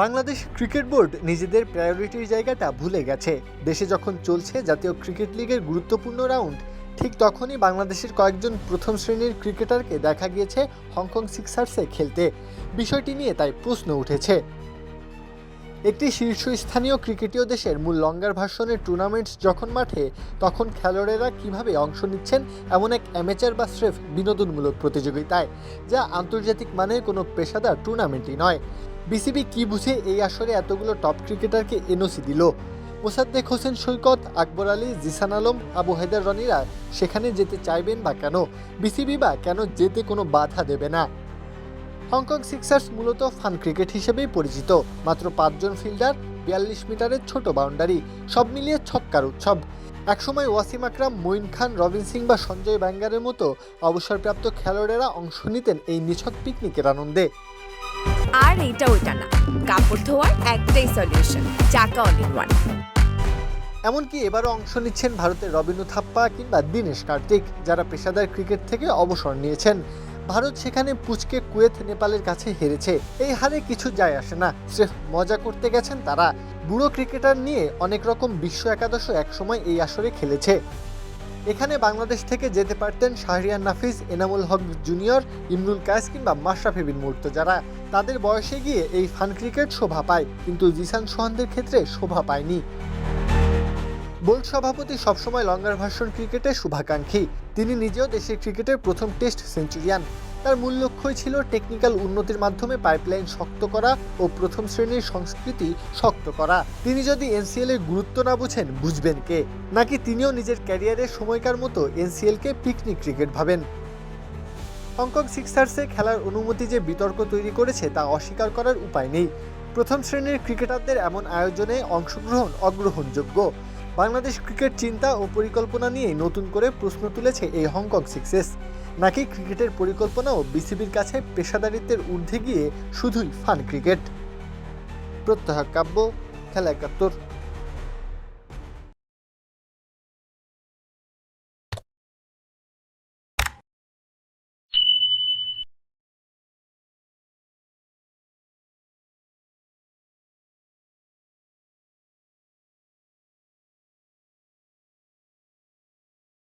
Bangladesh cricket board নিজেদের প্রায়োরিটির জায়গাটা ভুলে গেছে। দেশে যখন চলছে জাতীয় ক্রিকেট লিগের গুরুত্বপূর্ণ রাউন্ড, ঠিক তখনই বাংলাদেশের কয়েকজন প্রথম শ্রেণির ক্রিকেটারকে দেখা গিয়েছে হংকং সিক্সার্সে খেলতে। বিষয়টি নিয়ে তাই প্রশ্ন উঠেছে। একটি শীর্ষস্থানীয় ক্রিকেটীয় দেশের মূল লঙ্গার ভাষণের টুর্নামেন্টস যখন মাঠে, তখন খেলোয়াড়েরা কীভাবে অংশ নিচ্ছেন এমন এক অ্যামেচার বা স্রেফ বিনোদনমূলক প্রতিযোগিতায়, যা আন্তর্জাতিক মানের কোনো পেশাদার টুর্নামেন্টই নয়। বিসিবি কি বুঝে এই আসরে এতগুলো টপ ক্রিকেটারকে এনওসি দিল? মোসাদ্দেক হোসেন, সৈকত, আকবর আলী, জিসান আলম, আবু হায়দার রনিরা সেখানে যেতে চাইবেন বা কেন? বিসিবি বা কেন যেতে কোনো বাধা দেবে না? হংকং সিক্সার্স মূলত ফান ক্রিকেট হিসেবেই পরিচিত। মাত্র পাঁচজন ফিল্ডার বিয়াল্লিশ মিটারের ছোট বাউন্ডারি সব মিলিয়ে ছক্কার উৎসব। একসময় ওয়াসিম আকরাম, মঈন খান, রবিন সিং বা সঞ্জয় ব্যাঙ্গারের মতো অবসরপ্রাপ্ত খেলোয়াড়েরা অংশ নিতেন এই নিছক পিকনিকের আনন্দে। আর এইটা ওইটা না। কাপড় ধোয়ার একটাই সলিউশন চাকা অল ইন ওয়ান এমনকি এবারও অংশ নিচ্ছেন ভারতের রবিনু থাপ্পা কিংবা দীনেশ কার্তিক, যারা পেশাদার ক্রিকেট থেকে অবসর নিয়েছেন। ভারত সেখানে পুচকে কুয়েত, নেপালের কাছে হেরেছে। এই হারে কিছু যায় আসে না। স্রেফ মজা করতে গেছেন তারা। বুড়ো ক্রিকেটার নিয়ে অনেক রকম বিশ্ব একাদশও একসময় এই আসরে খেলেছে। এখানে বাংলাদেশ থেকে যেতে পারতেন শাহরিয়ার নাফিস, এনামুল হক জুনিয়র, ইমরুল কায়েস কিংবা মাশরাফি বিন যারা তাদের বয়সে গিয়ে এই ফান ক্রিকেট শোভা পায়, কিন্তু জিসান সোহানদের ক্ষেত্রে শোভা পায়নি। বোল্ড সভাপতি সবসময় লঙ্গার ভার্সন ক্রিকেটে শুভাকাঙ্ক্ষী। তিনি নিজেও দেশের ক্রিকেটের প্রথম টেস্ট সেঞ্চুরিয়ান। তার মূল লক্ষ্যই ছিল টেকনিক্যাল উন্নতির মাধ্যমে পাইপলাইন শক্ত করা ও প্রথম শ্রেণির সংস্কৃতি শক্ত করা। তিনি যদি এনসিএল এর গুরুত্ব না বুঝেন, বুঝবেন কে? নাকি তিনিও নিজের ক্যারিয়ারের সময়কার মতো এনসিএলকে পিকনিক ক্রিকেট ভাবেন? হংকং সিক্সার্সে খেলার অনুমতি যে বিতর্ক তৈরি করেছে তা অস্বীকার করার উপায় নেই। প্রথম শ্রেণির ক্রিকেটারদের এমন আয়োজনে অংশগ্রহণ অগ্রহণযোগ্য। বাংলাদেশ ক্রিকেট চিন্তা ও পরিকল্পনা নিয়ে নতুন করে প্রশ্ন তুলেছে এই হংকং সিক্সেস নাকি ক্রিকেটের পরিকল্পনাও বিসিবির কাছে পেশাদারিত্বের ঊর্ধ্বে গিয়ে শুধুই ফান ক্রিকেট প্রত্যহ কাব্য, খেলা একাত্তর।